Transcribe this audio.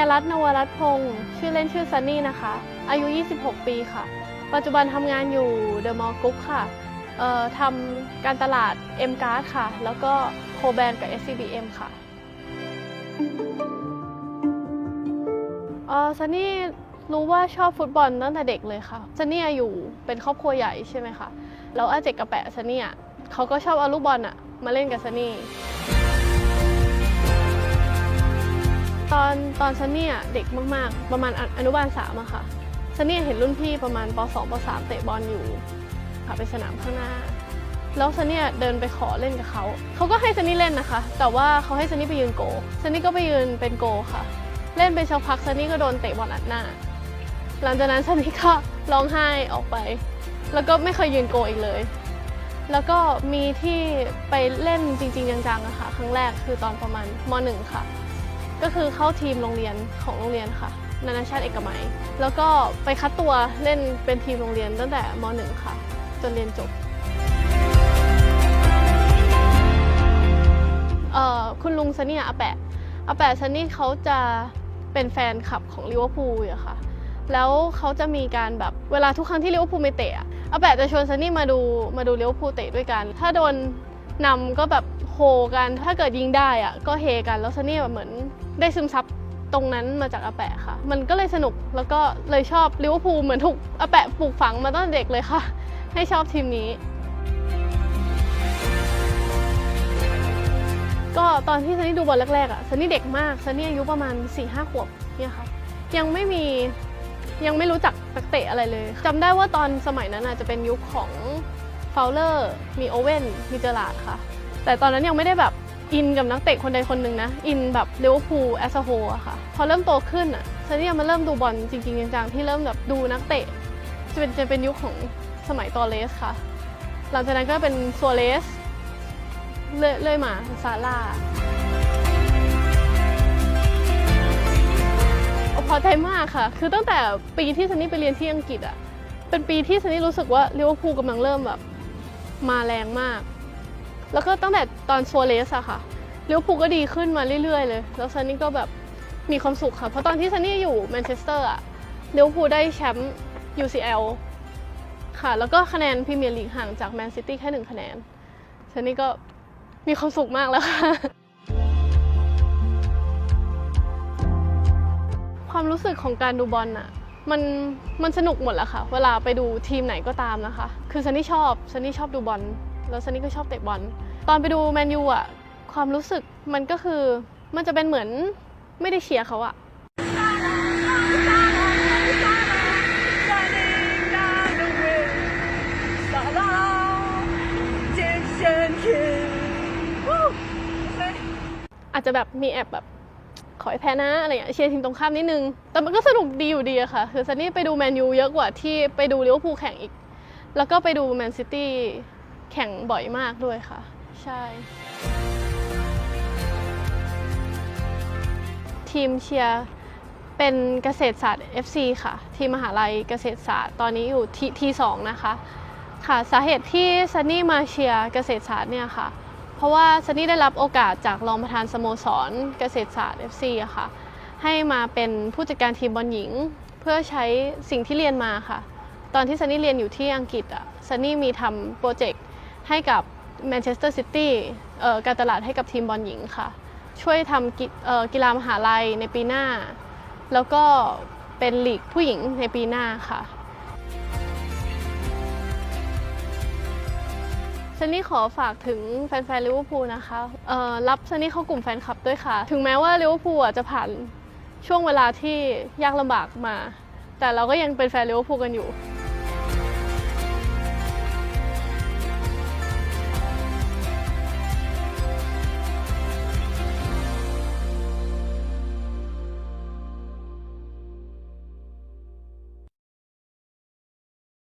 ยรัตน์นวรัตน์พงศ์ชื่อเล่นชื่อซันนี่นะคะ อายุ 26 ปีค่ะ ปัจจุบันทำงานอยู่เดอะมอลล์กรุ๊ปค่ะเอ่อทำการตลาด M Card ค่ะ แล้วก็โคแบนกับ SCBM ค่ะเออซันนี่รู้ว่าชอบฟุตบอลตั้งแต่เด็กเลยค่ะซันนี่อยู่เป็นครอบครัวใหญ่ใช่ไหมคะ แล้วอาเจกกับแปะซันนี่อะเขาก็ชอบเอาลูกบอลอะมาเล่นกับซันนี่ ตอนตอนซันนี่อะเด็กมากๆ ประมาณออนุบาลสามอะค่ะซันนี่เห็นรุ่นพี่ประมาณป .2 ป .3 เตะบอลอยู่ค่ะไปสนามข้างหน้า แล้วซันนี่เดินไปขอเล่นกับเขา เขาก็ให้ซันนี่เล่นนะคะ แต่ว่าเขาให้ซันนี่ไปยืนโกลซันนี่ก็ไปยืนเป็นโกลค่ะ เล่นไปสักพักซันนี่ก็โดนเตะบอลอัดหน้า หลังจากนั้นซันนี่ก็ร้องไห้ออกไป แล้วก็ไม่เคยยืนโกลอีกเลย แล้วก็มีที่ไปเล่นจริง ๆ จังๆอะค่ะ ครั้งแรกคือตอนประมาณม .1 ค่ะ ก็คือเข้าทีมโรงเรียนของโรงเรียนค่ะ นานาชาติเอกมัย แล้วก็ไปคัดตัวเล่นเป็นทีมโรงเรียนตั้งแต่ม .1 ค่ะ จนเรียนจบเอ่อคุณลุงซันนี่อาแปะอาแปะซันนี่เขาจะเป็นแฟนคลับของลิเวอร์พูลอยู่ค่ะ แล้วเขาจะมีการแบบเวลาทุกครั้งที่ลิเวอร์พูลไม่เตะอาแปะจะชวนซันนี่มาดูมาดูลิเวอร์พูลเตะด้วยกัน ถ้าโดนนำก็แบบ กัน ถ้าเกิดยิงได้อะก็เฮกัน แล้วซันนี่แบบเหมือนได้ซึมซับตรงนั้นมาจากอาแปะค่ะ มันก็เลยสนุกแล้วก็เลยชอบลิเวอร์พูลเหมือนถูกอาแปะปลูกฝังมาตั้งแต่เด็กเลยค่ะ ให้ชอบทีมนี้ ก็ตอนที่ซันนี่ดูบอลแรกๆอะซันนี่เด็กมากซันนี่อายุประมาณ4ี่ห้าขวบเนี่ยค่ะ ยังไม่มียังไม่รู้จักนักเตะอะไรเลยจำได้ว่าตอนสมัยนั้นอะจะเป็นยุคของฟาวเลอร์ มีโอเว่น มีเจอราร์ดค่ะ แต่ตอนนั้นยังไม่ได้แบบอินกับนักเตะคนใดคนหนึ่งนะ อินแบบลิเวอพูแอสโฮอะค่ะ พอเริ่มโตขึ้นอะซันนี่มาเริ่มดูบอลจริงๆจังๆที่เริ่มแบบดูนักเตะ จะเป็นจะเป็นยุคของสมัยตอเลสค่ะ หลังจากนั้นก็เป็นซัวเรสเลื่อยเลื่อยมาซาร่าพอใจมากค่ะ คือตั้งแต่ปีที่ซันนี่ไปเรียนที่อังกฤษอะเป็นปีที่ซันนี่รู้สึกว่าลิเวอร์พูลกำลังเริ่มแบบมาแรงมาก แล้วก็ตั้งแต่ตอนซัวเรสอะค่ะลิเวอร์พูลก็ดีขึ้นมาเรื่อยๆ เลย แล้วซันนี่ก็แบบมีความสุขค่ะ เพราะตอนที่ซันนี่อยู่แมนเชสเตอร์อะลิเวอร์พูลได้แชมป์ UCL ค่ะ แล้วก็คะแนนพรีเมียร์ลีกห่างจากแมนซิตี้แค่หนึ่งคะแนนซันนี่ก็มีความสุขมากแล้วค่ะ ความรู้สึกของการดูบอลอะมันมันสนุกหมดแหละค่ะ เวลาไปดูทีมไหนก็ตามนะคะ คือซันนี่ชอบซันนี่ชอบดูบอล แล้วซันนี่ก็ชอบเตะบอล ตอนไปดูแมนยูอะความรู้สึกมันก็คือมันจะเป็นเหมือนไม่ได้เชียร์เขาอะอาจจะแบบมีแอบแบบขอให้แพ้นะอะไรอย่างเงี้ยเชียร์ทีมตรงข้ามนิดนึง แต่มันก็สนุกดีอยู่ดีอะค่ะ คือซันนี่ไปดูแมนยูเยอะกว่าที่ไปดูลิเวอร์พูลแข่งอีก แล้วก็ไปดูแมนซิตี้ แข่งบ่อยมากด้วยค่ะ ใช่ ทีมเชียร์เป็นเกษตรศาสตร์ FC ค่ะ ทีมมหาลัยเกษตรศาสตร์ตอนนี้อยู่ที่ที่สองนะคะ ค่ะสาเหตุที่ซันนี่มาเชียร์เกษตรศาสตร์เนี่ยค่ะ เพราะว่าซันนี่ได้รับโอกาสจากรองประธานสโมสรเกษตรศาสตร์ FC อะค่ะ ให้มาเป็นผู้จัดการทีมบอลหญิง เพื่อใช้สิ่งที่เรียนมาค่ะ ตอนที่ซันนี่เรียนอยู่ที่อังกฤษอะซันนี่มีทำโปรเจกต์ ให้กับแมนเชสเตอร์ซิตี้การตลาดให้กับทีมบอลหญิงค่ะ ช่วยทำก,กีฬามหาลัยในปีหน้า แล้วก็เป็นลีกผู้หญิงในปีหน้าค่ะซันนี่ขอฝากถึงแฟนๆลิเวอร์พูลนะคะรับซันนี่เข้ากลุ่มแฟนคลับด้วยค่ะ ถึงแม้ว่าลิเวอร์พูลจะผ่านช่วงเวลาที่ยากลำบากมา แต่เราก็ยังเป็นแฟนลิเวอร์พูลกันอยู่